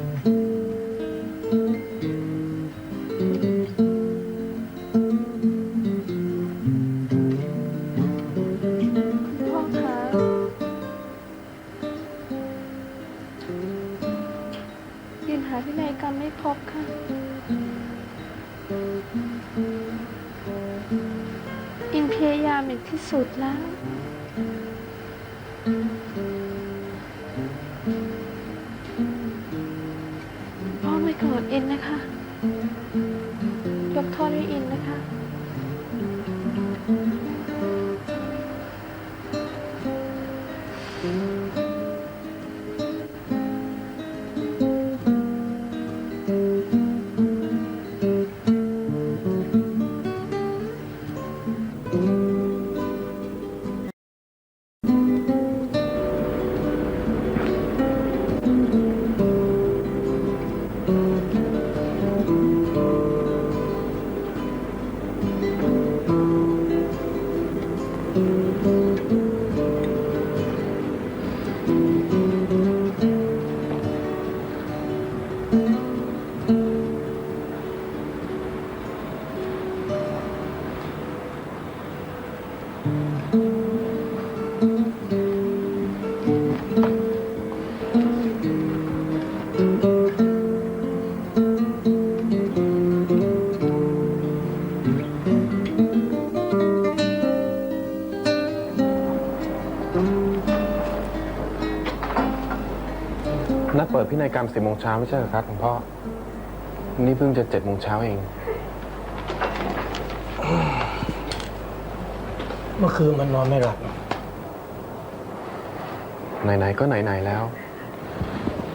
พ่อคะยืนหาพินัยกรไม่พบค่ะ อินพยายามอย่ที่สุดแล้ว พ่อไม่โกรธอินนะคะ ยกโทษให้อินนะคะ นัดเปิดพินัยกรรมสิบโมงเช้าไม่ใช่เหรอครับหลวงพ่อ นี่เพิ่งจะเจ็ดโมงเช้าเอง เมื่อคืนมันนอนไม่หลับ ไหนๆก็ไหนๆแล้ว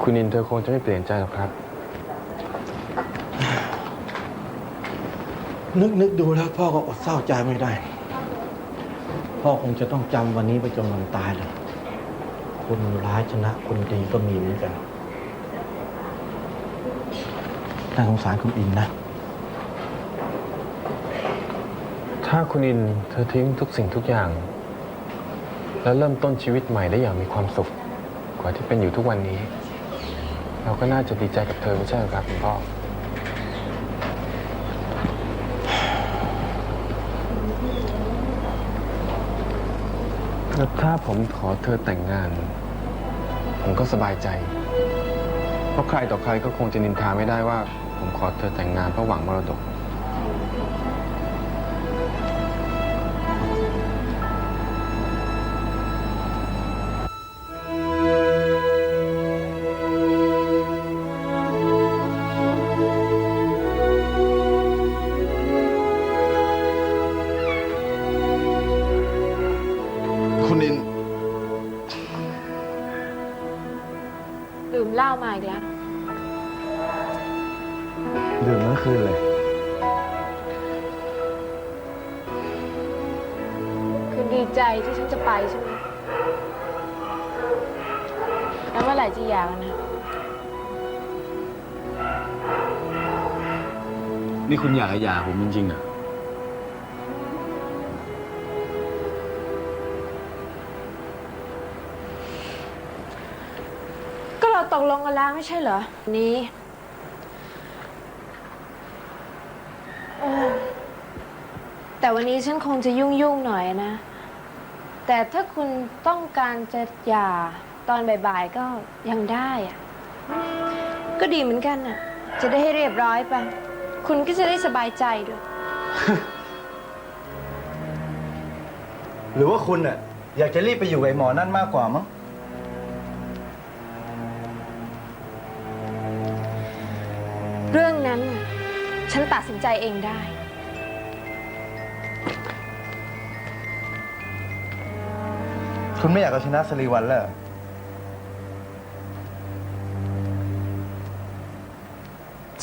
คุณอินเธอคงจะไม่เปลี่ยนใจหรอกครับ นึกนึกดูแล้วพ่อก็อดเศร้าใจไม่ได้ พ่อคงจะต้องจำวันนี้ไปจนวันตายเลย คนร้ายชนะคนดีก็มีเหมือนกัน น่าสงสารคุณอินนะ ถ้าคุณอินเธอทิ้งทุกสิ่งทุกอย่าง แล้วเริ่มต้นชีวิตใหม่ได้อย่างมีความสุข กว่าที่เป็นอยู่ทุกวันนี้ เราก็น่าจะดีใจกับเธอไม่ใช่หรอครับคุณพ่อ แล้วถ้าผมขอเธอแต่งงาน ผมก็สบายใจ เพราะใครต่อใครก็คงจะนินทาไม่ได้ว่า ผมขอเธอแต่งงานเพราะหวังมรดก เหล้ามาอีกแล้ว ดื่มทั้งคืนเลย คือดีใจที่ฉันจะไปใช่ไหมแล้วเมื่อไหร่จะหย่ากันนะ นี่คุณอยากให้หย่าผมจริงๆอะก็เรา ตกลงกันแล้วไม่ใช่เหรอ นี้เออแต่วันนี้ฉันคงจะยุ่งยุ่งหน่อยนะ แต่ถ้าคุณต้องการจะหย่าตอนบ่ายๆก็ยังได้อะก็ดีเหมือนกันน่ะ จะได้ให้เรียบร้อยไป คุณก็จะได้สบายใจด้วย หรือว่าคุณอะอยากจะรีบไปอยู่กับไอ้หมอนั่นมากกว่ามั้ง เรื่องนั้นน่ะฉันตัดสินใจเองได้ คุณไม่อยากเอาชนะสรีวันแล้วเหรอ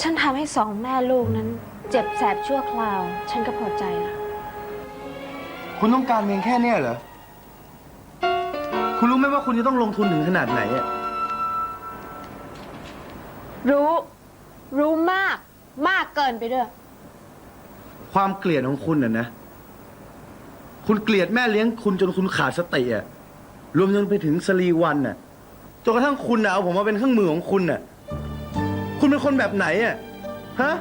ฉันทำให้สองแม่ลูกนั้น เจ็บแสบชั่วคราว ฉันก็พอใจแล้วคุณต้องการเพียงแค่เนี้ยเหรอ คุณรู้ไหมว่าคุณจะต้องลงทุนถึงขนาดไหนอะรู้ รู้มาก มากเกินไปด้วย ความเกลียดของคุณน่ะนะ คุณเกลียดแม่เลี้ยงคุณจนคุณขาดสติอะรวมจนไปถึงสรีวันน่ะจนกระทั่งคุณน่ะเอาผมมาเป็นเครื่องมือของคุณน่ะ คุณเป็นคนแบบไหนอะฮะ